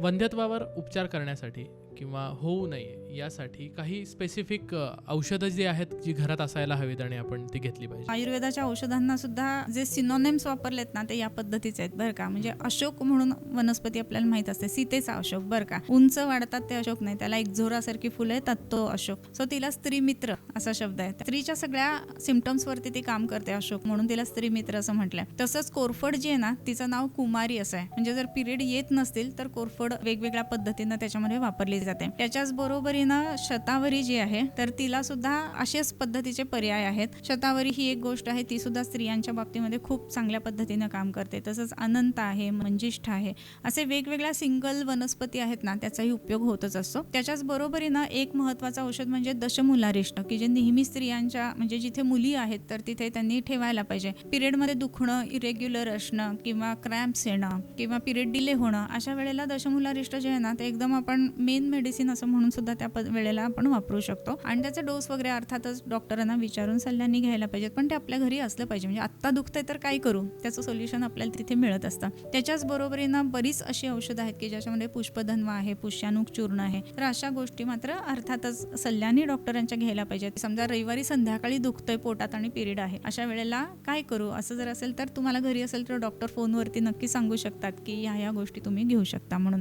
वंध्यत्वावर उपचार करण्यासाठी. किंवा होऊ नये यासाठी काही स्पेसिफिक औषधं जी आहेत जी घरात असायला हवीत आणि आपण ती घेतली पाहिजे. आयुर्वेदाच्या औषधांना सुद्धा जे सिनोनेम्स वापरलेत ना ते या पद्धतीचे आहेत बरं का. म्हणजे अशोक म्हणून वनस्पती आपल्याला माहीत असते सीतेचा अशोक बरं का. उंच वाढतात ते अशोक नाही त्याला एक झोरासारखी फुलं येतात तो अशोक. सो तिला स्त्री मित्र असा शब्द आहे. स्त्रीच्या सगळ्या सिमटम्स वरती ती काम करते अशोक म्हणून तिला स्त्री मित्र असं म्हटलंय. तसंच कोरफड जी आहे ना तिचं नाव कुमारी असं आहे. म्हणजे जर पिरियड येत नसतील तर कोरफड वेगवेगळ्या पद्धतीनं त्याच्यामध्ये वापरली जाते. त्याच्याच बरोबरीनं शतावरी जी आहे तर तिला सुद्धा अशाच पद्धतीचे पर्याय आहेत. शतावरी ही एक गोष्ट आहे ती सुद्धा स्त्रियांच्या बाबतीमध्ये खूप चांगल्या पद्धतीनं काम करते. तसंच अनंत आहे मंजिष्ठ आहे असे वेगवेगळ्या सिंगल वनस्पती आहेत ना त्याचाही उपयोग होतच असतो. त्याच्याच बरोबरीनं एक महत्वाचं औषध म्हणजे दशमुलारिष्ट की जे नेहमी स्त्रियांच्या म्हणजे जिथे मुली आहेत तर तिथे त्यांनी ठेवायला पाहिजे. पिरियडमध्ये दुखणं इरेग्युलर असणं किंवा क्रॅम्प्स येणं किंवा पिरियड डिले होणं अशा वेळेला दशमुलारिष्ट जे आहे ना ते एकदम आपण मेन मेडिसिन असं म्हणून सुद्धा त्या वेळेला आपण वापरू शकतो. आणि त्याचे डोस वगैरे अर्थातच डॉक्टरांना विचारून सल्ल्यांनी घ्यायला पाहिजेत. पण ते आपल्या घरी असलं पाहिजे. म्हणजे आत्ता दुखतंय तर काय करू? त्याचं सोल्युशन आपल्याला तिथे मिळत असतं. त्याच्याच बरोबरीनं बरीच अशी औषधं आहेत की ज्याच्यामध्ये पुष्पधन्व आहे पुष्यानुक चूर्ण आहे. तर अशा गोष्टी मात्र अर्थातच सल्ल्याने डॉक्टरांच्या घ्यायला पाहिजेत. समजा रविवारी संध्याकाळी दुखतंय पोटात आणि पिरियड आहे. अशा वेळेला काय करू? असं जर असेल तर तुम्हाला घरी असेल तर डॉक्टर फोनवरती नक्की सांगू शकतात की ह्या ह्या गोष्टी तुम्ही घेऊ शकता म्हणून.